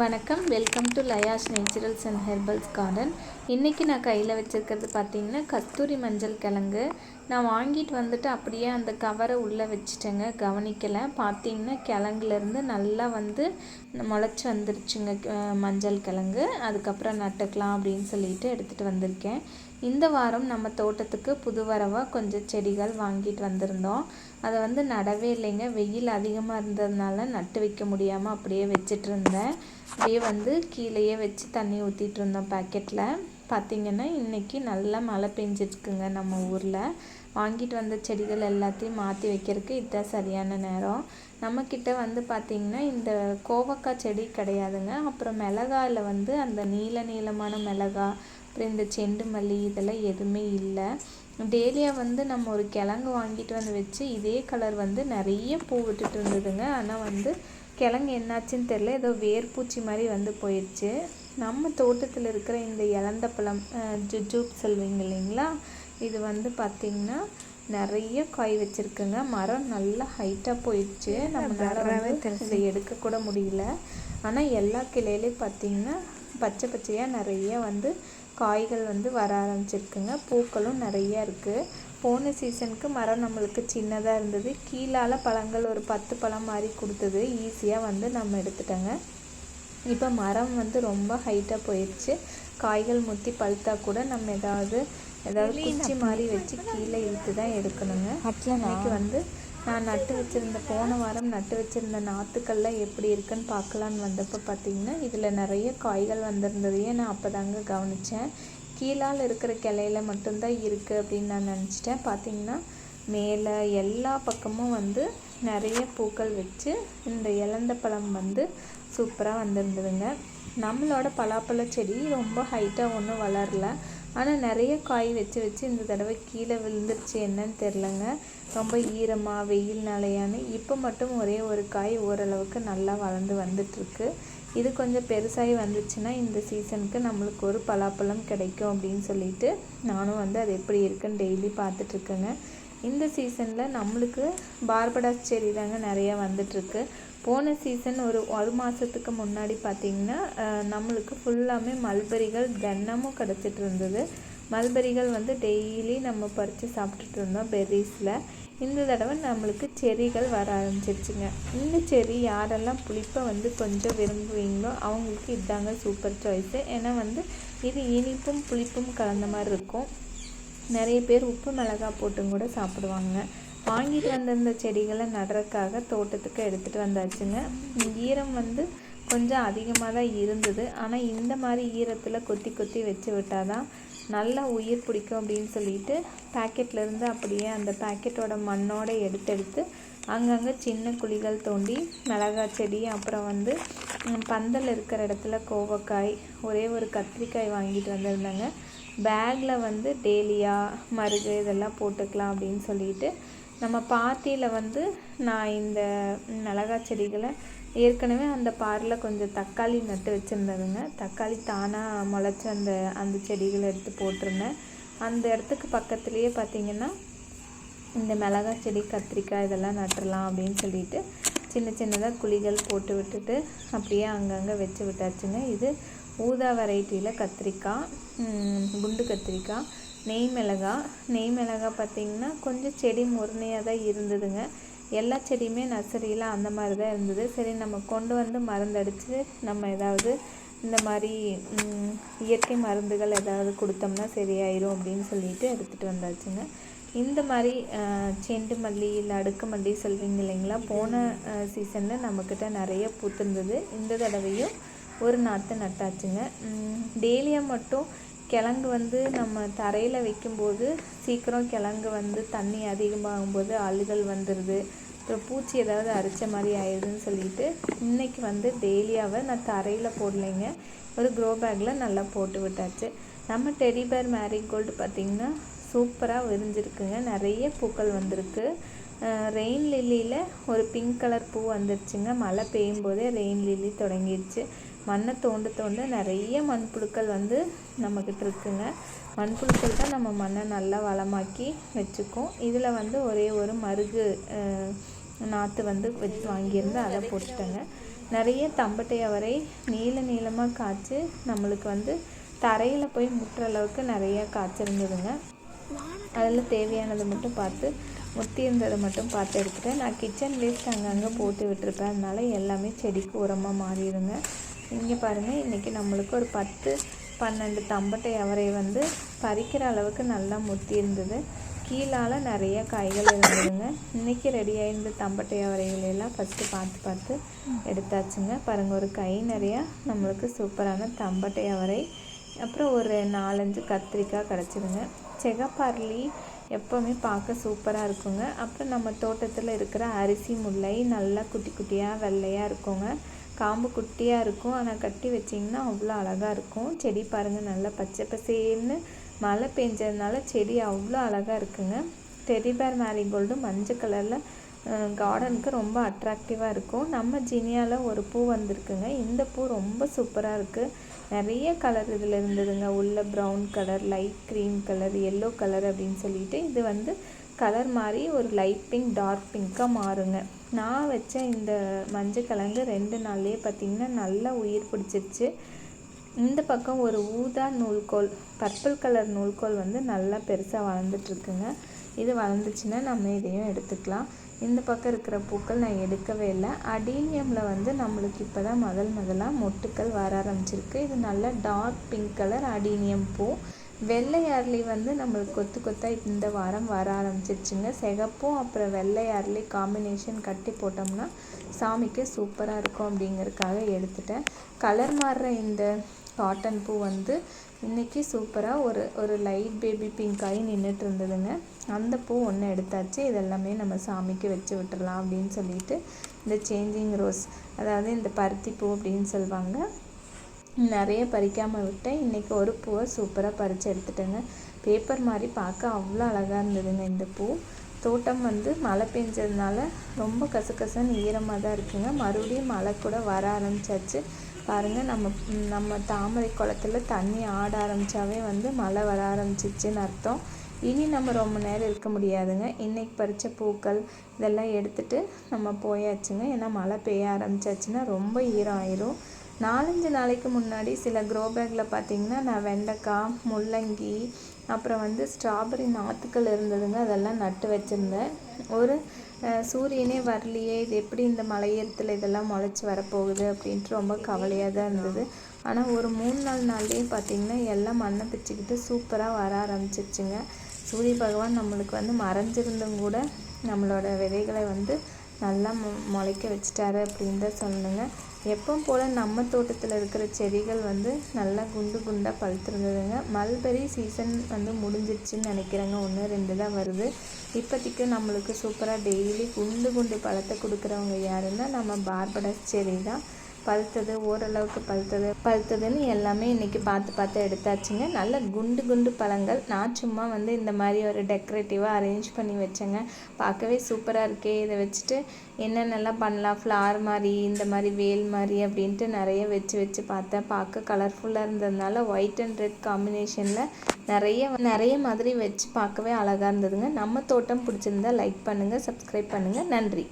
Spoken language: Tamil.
வணக்கம். Welcome to Laya's naturals and herbals garden இன்றைக்கி நான் கையில் வச்சுருக்கிறது பார்த்திங்கன்னா கஸ்தூரி மஞ்சள் கிழங்கு. நான் வாங்கிட்டு வந்துட்டு அப்படியே அந்த கவரை உள்ளே வச்சுட்டேங்க. கவனிக்கலை. பார்த்தீங்கன்னா கிழங்குலேருந்து நல்லா வந்து முளைச்சி வந்துருச்சுங்க மஞ்சள் கிழங்கு. அதுக்கப்புறம் நட்டுக்கலாம் அப்படின்னு சொல்லிட்டு எடுத்துகிட்டு வந்திருக்கேன். இந்த வாரம் நம்ம தோட்டத்துக்கு புது வரவாக கொஞ்சம் செடிகள் வாங்கிட்டு வந்திருந்தோம். அதை வந்து நடவே இல்லைங்க. வெயில் அதிகமாக இருந்ததுனால நட்டு வைக்க முடியாமல் அப்படியே வச்சுட்டு இருந்தேன். அப்படியே வந்து கீழேயே வச்சு தண்ணி ஊற்றிட்டு இருந்தோம் பேக்கெட்டில் பார்த்திங்கன்னா இன்றைக்கி நல்லா மழை பெஞ்சிருக்குங்க நம்ம ஊரில். வாங்கிட்டு வந்த செடிகள் எல்லாத்தையும் மாற்றி வைக்கிறதுக்கு இதுதான் சரியான நேரம். நம்மக்கிட்ட வந்து பார்த்திங்கன்னா இந்த கோவக்காய் செடி கிடையாதுங்க. அப்புறம் மிளகாயில் வந்து அந்த நீல நீளமான மிளகா அப்புறம் இந்த செண்டு மல்லி இதெல்லாம் எதுவுமே இல்லை. டேலியா வந்து நம்ம ஒரு கிழங்கு வாங்கிட்டு வந்து வச்சு இதே கலர் வந்து நிறைய பூ விட்டுட்டு இருந்ததுங்க. ஆனால் வந்து கிழங்கு என்னாச்சுன்னு தெரில ஏதோ வேர்பூச்சி மாதிரி வந்து போயிடுச்சு. நம்ம தோட்டத்தில் இருக்கிற இந்த இலந்த பழம் ஜுஜூப் சொல்வீங்க இல்லைங்களா? இது வந்து பார்த்திங்கன்னா நிறைய காய் வச்சுருக்குங்க. மரம் நல்லா ஹைட்டாக போயிடுச்சு. நம்மளால வந்து இதை எடுக்கக்கூட முடியல. ஆனால் எல்லா கிளையிலையும் பார்த்திங்கன்னா பச்சை பச்சையாக நிறைய வந்து காய்கள் வந்து வர ஆரம்பிச்சிருக்குங்க. பூக்களும் நிறைய இருக்குது போன சீசனுக்கு மரம் நம்மளுக்கு சின்னதாக இருந்தது. கீழால் பழங்கள் ஒரு பத்து பழம் மாதிரி கொடுத்தது. ஈஸியாக வந்து நம்ம எடுத்துட்டோங்க. இப்போ மரம் வந்து ரொம்ப ஹைட்டாக போயிடுச்சு காய்கள் முத்தி பழுத்தா கூட நம்ம ஏதாவது ஏதாவது குச்சி மாதிரி வச்சு கீழே இழுத்து தான் எடுக்கணுங்க இன்னைக்கு வந்து நான் நட்டு வச்சுருந்த போன வாரம் நட்டு வச்சுருந்த நாற்றுக்கள்லாம் எப்படி இருக்குன்னு பார்க்கலான்னு வந்தப்போ பார்த்தீங்கன்னா இதில் நிறைய காய்கள் வந்திருந்ததையே நான் அப்போ தாங்க கவனித்தேன். கீழால் இருக்கிற கிளையில மட்டும்தான் இருக்குது அப்படின்னு நான் நினச்சிட்டேன். பார்த்தீங்கன்னா மேலே எல்லா பக்கமும் வந்து நிறைய பூக்கள் வச்சு இந்த இலந்த பழம் வந்து சூப்பராக வந்திருந்ததுங்க. நம்மளோட பலாப்பழ செடி ரொம்ப ஹைட்டாக ஒன்றும் வளரல. ஆனால் நிறைய காய் வச்சு வச்சு இந்த தடவை கீழே விழுந்துருச்சு என்னன்னு தெரிலங்க ரொம்ப ஈரமாக வெயில் நிலையான்னு இப்போ மட்டும் ஒரே ஒரு காய் ஓரளவுக்கு நல்லா வளர்ந்து வந்துட்டுருக்கு. இது கொஞ்சம் பெருசாகி வந்துச்சுன்னா இந்த சீசனுக்கு நம்மளுக்கு ஒரு பலாப்பழம் கிடைக்கும் அப்படின்னு சொல்லிட்டு நானும் வந்து அது எப்படி இருக்குன்னு டெய்லி பார்த்துட்ருக்கேங்க இந்த சீசனில் நம்மளுக்கு பார்படாஸ் செடி தாங்க நிறையா வந்துட்டுருக்கு. போன சீசன் ஒரு ஒரு மாதத்துக்கு முன்னாடி பார்த்திங்கன்னா நம்மளுக்கு ஃபுல்லாமே மல்பெரிகள் தினமும் கிடச்சிட்டு இருந்தது. மல்பெரிகள் வந்து டெய்லி நம்ம பறித்து சாப்பிட்டுட்டு இருந்தோம் பெர்ரிஸில் இந்த தடவை நம்மளுக்கு செரிகள் வர ஆரம்பிச்சிருச்சுங்க. இந்த செரி யாரெல்லாம் புளிப்பை வந்து கொஞ்சம் விரும்புவீங்களோ அவங்களுக்கு இதாங்க சூப்பர் சாய்ஸு ஏன்னா வந்து இது இனிப்பும் புளிப்பும் கலந்த மாதிரி இருக்கும். நிறைய பேர் உப்பு மிளகாய் போட்டும் கூட சாப்பிடுவாங்க. வாங்கிட்டு வந்திருந்த செடிகளை நடுறதுக்காக தோட்டத்துக்கு எடுத்துகிட்டு வந்தாச்சுங்க. ஈரம் வந்து கொஞ்சம் அதிகமாக தான் இருந்தது. ஆனால் இந்த மாதிரி ஈரத்தில் கொத்தி கொத்தி வச்சு விட்டால் தான் நல்லா உயிர் பிடிக்கும் அப்படின்னு சொல்லிட்டு பேக்கெட்லேருந்து அப்படியே அந்த பேக்கெட்டோட மண்ணோடு எடுத்து எடுத்து அங்கங்கே சின்ன குழிகள் தோண்டி மிளகாய் செடி அப்புறம் வந்து பந்தல் இருக்கிற இடத்துல கோவக்காய் ஒரே ஒரு கத்திரிக்காய் வாங்கிட்டு வந்திருந்தாங்க. பேக்கில் வந்து டேலியா மருகு இதெல்லாம் போட்டுக்கலாம் அப்படின்னு சொல்லிட்டு நம்ம பாத்தியில் வந்து நான் இந்த மிளகாய் செடிகளை ஏற்கனவே அந்த பாரில் கொஞ்சம் தக்காளி நட்டு வச்சுருந்ததுங்க. தக்காளி தானாக முளைச்ச அந்த அந்த செடிகளை எடுத்து போட்டிருந்தேன். அந்த இடத்துக்கு பக்கத்துலேயே பார்த்திங்கன்னா இந்த மிளகாய் செடி கத்திரிக்காய் இதெல்லாம் நட்டுடலாம் அப்படின்னு சொல்லிட்டு சின்ன சின்னதாக குழிகள் போட்டு விட்டுட்டு அப்படியே அங்கங்கே வச்சு விட்டாச்சுங்க. இது ஊதா வெரைட்டியில் கத்திரிக்காய் குண்டு கத்திரிக்காய் நெய் மிளகாய். நெய் மிளகாய் பார்த்திங்கன்னா கொஞ்சம் செடி முருணையாக தான் இருந்ததுங்க. எல்லா செடியுமே நர்சரியில் அந்த மாதிரி தான் இருந்தது. சரி நம்ம கொண்டு வந்து மருந்தடித்து நம்ம ஏதாவது இந்த மாதிரி இயற்கை மருந்துகள் ஏதாவது கொடுத்தோம்னா சரியாயிரும் அப்படின்னு சொல்லிட்டு எடுத்துகிட்டு வந்தாச்சுங்க. இந்த மாதிரி செண்டு மல்லி இல்லை அடுக்கு மல்லி சொல்வீங்க இல்லைங்களா? போன சீசனில் நம்மக்கிட்ட நிறைய பூத்திருந்தது. இந்த தடவையும் ஒரு நாற்று நட்டாச்சுங்க. டெய்லியா மட்டும் கிழங்கு வந்து நம்ம தரையில் வைக்கும்போது சீக்கிரம் கிழங்கு வந்து தண்ணி அதிகமாகும்போது அழுகல் வந்துடுது அப்புறம் பூச்சி ஏதாவது அரிச்ச மாதிரி ஆயிடுதுன்னு சொல்லிட்டு இன்றைக்கி வந்து டெய்லியாவை நான் தரையில் போடலைங்க. ஒரு க்ரோ பேக்கில் நல்லா போட்டு விட்டாச்சு. நம்ம டெடிபேர் மேரிகோல்டு பார்த்திங்கன்னா சூப்பராக விரிஞ்சிருக்குங்க. நிறைய பூக்கள் வந்திருக்கு. ரெயின் லில்லியில் ஒரு பிங்க் கலர் பூ வந்துருச்சுங்க. மழை பெய்யும் போதே ரெயின் லில்லி தொடங்கிடுச்சு மண்ணை தோண்ட தோண்ட நிறைய மண்புழுக்கள் வந்து நம்மக்கிட்ட இருக்குங்க. மண்புழுக்கள் தான் நம்ம மண்ணை நல்லா வளமாக்கி வச்சுக்கும். இதில் வந்து ஒரே ஒரு மருகு நாற்று வந்து வச்சு வாங்கியிருந்து அதை போட்டுட்டேங்க. நிறைய தம்பட்டை அவரை நீள நீளமாக காய்ச்சி நம்மளுக்கு வந்து தரையில் போய் முட்டுற அளவுக்கு நிறைய காய்ச்சிருந்ததுங்க. அதில் தேவையானதை மட்டும் பார்த்து முத்தி இருந்ததை மட்டும் பார்த்து எடுத்துட்டேன். நான் கிச்சன் வேஸ்ட் அங்கங்கே போட்டு விட்டுருப்பேன். அதனால எல்லாமே செடிக்கு உரமாக மாறிடுங்க. இங்கே பாருங்கள் இன்றைக்கி நம்மளுக்கு ஒரு பத்து பன்னெண்டு தம்பட்டை அவரை வந்து பறிக்கிற அளவுக்கு நல்லா முத்தி இருந்தது. கீழால் நிறைய காய்கள் இருந்ததுங்க. இன்றைக்கி ரெடியாக இருந்த தம்பட்டை அவரைகளெல்லாம் ஃபஸ்ட்டு பார்த்து பார்த்து எடுத்தாச்சுங்க. பாருங்கள் ஒரு கை நிறையா நம்மளுக்கு சூப்பரான தம்பட்டை அவரை. அப்புறம் ஒரு நாலஞ்சு கத்திரிக்காய் கிடச்சிருங்க செகப்பரளி எப்போவுமே பார்க்க சூப்பராக இருக்குங்க. அப்புறம் நம்ம தோட்டத்தில் இருக்கிற அரிசி முல்லை நல்லா குட்டி குட்டியாக வெள்ளையாக இருக்குங்க. காம்பு குட்டியாக இருக்கும். ஆனால் கட்டி வச்சிங்கன்னா அவ்வளோ அழகாக இருக்கும். செடி பாருங்கள் நல்லா பச்சை பசேல்னு மழை பெஞ்சதுனால செடி அவ்வளோ அழகாக இருக்குங்க. டெரிபேர் மேரிகோல்டு மஞ்சள் கலரில் கார்டனுக்கு ரொம்ப அட்ராக்டிவாக இருக்கும். நம்ம ஜினியாவில் ஒரு பூ வந்திருக்குங்க. இந்த பூ ரொம்ப சூப்பராக இருக்குது நிறைய கலர் இதில் இருந்ததுங்க. உள்ள brown colour light cream colour yellow colour அப்படின்னு சொல்லிட்டு இது வந்து கலர் மாதிரி ஒரு லைட் பிங்க் டார்க் பிங்க்காக மாறுங்க. நான் வச்ச இந்த மஞ்சள் கிழங்கு ரெண்டு நாள்லேயே பார்த்திங்கன்னா நல்லா உயிர் பிடிச்சிருச்சு. இந்த பக்கம் ஒரு ஊதா நூல்கோல் பர்பிள் கலர் நூல்கோல் வந்து நல்லா பெருசாக வளர்ந்துட்டுருக்குங்க. இது வளர்ந்துச்சுன்னா நம்ம இதையும் எடுத்துக்கலாம். இந்த பக்கம் இருக்கிற பூக்கள் நான் எடுக்கவே இல்லை. அடீனியமில் வந்து நம்மளுக்கு இப்போ தான் முதல் முதலாக மொட்டுக்கள் வர ஆரம்பிச்சிருக்கு. இது நல்ல டார்க் பிங்க் கலர் அடீனியம் பூ. வெள்ளை அரளி வந்து நம்மளுக்கு கொத்து கொத்தாக இந்த வாரம் வர ஆரம்பிச்சிருச்சுங்க. சிகப்பும் அப்புறம் வெள்ளை அரளி காம்பினேஷன் கட்டி போட்டோம்னா சாமிக்கு சூப்பராக இருக்கும் அப்படிங்கிறதுக்காக எடுத்துட்டேன். கலர் மாறுற இந்த காட்டன் பூ வந்து இன்றைக்கி சூப்பராக ஒரு ஒரு லைட் பேபி பிங்க் ஆகி நின்றுட்டு இருந்ததுங்க. அந்த பூ ஒன்று எடுத்தாச்சு. இதெல்லாமே நம்ம சாமிக்கு வச்சு விட்டுடலாம் அப்படின்னு சொல்லிட்டு இந்த சேஞ்சிங் ரோஸ் அதாவது இந்த பருத்தி பூ அப்படின்னு சொல்லுவாங்க நிறைய பறிக்காமல் விட்டேன். இன்றைக்கி ஒரு பூவை சூப்பராக பறித்து எடுத்துட்டேங்க. பேப்பர் மாதிரி பார்க்க அவ்வளோ அழகாக இருந்ததுங்க இந்த பூ. தோட்டம் வந்து மழை பெஞ்சதுனால ரொம்ப கசகசன்னு ஈரமாக தான் இருக்குங்க. மறுபடியும் மழை கூட வர ஆரம்பிச்சாச்சு. பாருங்கள் நம்ம நம்ம தாமரை குளத்துல தண்ணி ஆட ஆரம்பித்தாவே வந்து மழை வர ஆரம்பிச்சிச்சுன்னு அர்த்தம். இனி நம்ம ரொம்ப நேரம் இருக்க முடியாதுங்க. இன்றைக்கி பறித்த பூக்கள் இதெல்லாம் எடுத்துகிட்டு நம்ம போயாச்சுங்க. ஏன்னா மழை பெய்ய ஆரம்பிச்சாச்சுன்னா ரொம்ப ஈரம் ஆயிரும். நாலஞ்சு நாளைக்கு முன்னாடி சில க்ரோ பேக்கில் பார்த்திங்கன்னா நான் வெண்டைக்காய் முள்ளங்கி அப்புறம் வந்து ஸ்ட்ராபெரி நாற்றுக்கள் இருந்ததுங்க. அதெல்லாம் நட்டு வச்சுருந்தேன். ஒரு சூரியனே வரலையே இது எப்படி இந்த மலையேறத்தில் இதெல்லாம் முளைச்சி வரப்போகுது அப்படின்ட்டு ரொம்ப கவலையாக தான் இருந்தது. ஆனால் ஒரு மூணு நாலு நாள்லேயே பார்த்திங்கன்னா எல்லாம் மண்ணை பிச்சுக்கிட்டு சூப்பராக வர ஆரம்பிச்சிருச்சுங்க. சூரிய பகவான் நம்மளுக்கு வந்து மறைஞ்சிருந்தும் கூட நம்மளோட விதைகளை வந்து நல்லா மு முளைக்க வச்சிட்டாரு அப்படின்னு தான் சொல்லணுங்க. எப்பவும் போல் நம்ம தோட்டத்தில் இருக்கிற செடிகள் வந்து நல்லா குண்டு குண்டாக பழுத்துருந்ததுங்க. மல்பெரி சீசன் வந்து முடிஞ்சிருச்சுன்னு நினைக்கிறேங்க. ஒன்று ரெண்டு தான் வருது. இப்போதைக்கு நம்மளுக்கு சூப்பராக டெய்லி குண்டு குண்டு பழத்தை கொடுக்குறவங்க யாருன்னா நம்ம பார்படஸ் செடி தான். பழுத்தது ஓரளவுக்கு பழுத்தது. பழுத்ததுன்னு எல்லாமே இன்றைக்கி பார்த்து பார்த்து எடுத்தாச்சுங்க. நல்ல குண்டு குண்டு பழங்கள். நான் சும்மா வந்து இந்த மாதிரி ஒரு டெக்கரேட்டிவாக அரேஞ்ச் பண்ணி வச்சேங்க. பார்க்கவே சூப்பராக இருக்கே. இதை வச்சுட்டு என்னென்னலாம் பண்ணலாம்? ஃப்ளார் மாதிரி இந்த மாதிரி வேல் மாதிரி அப்படின்ட்டு நிறைய வச்சு வச்சு பார்த்தேன். பார்க்க கலர்ஃபுல்லாக இருந்ததுனால ஒயிட் அண்ட் ரெட் காம்பினேஷனில் நிறைய நிறைய மாதிரி வச்சு பார்க்கவே அழகாக இருந்ததுங்க. நம்ம தோட்டம் பிடிச்சிருந்தா லைக் பண்ணுங்கள் சப்ஸ்கிரைப் பண்ணுங்கள் நன்றி.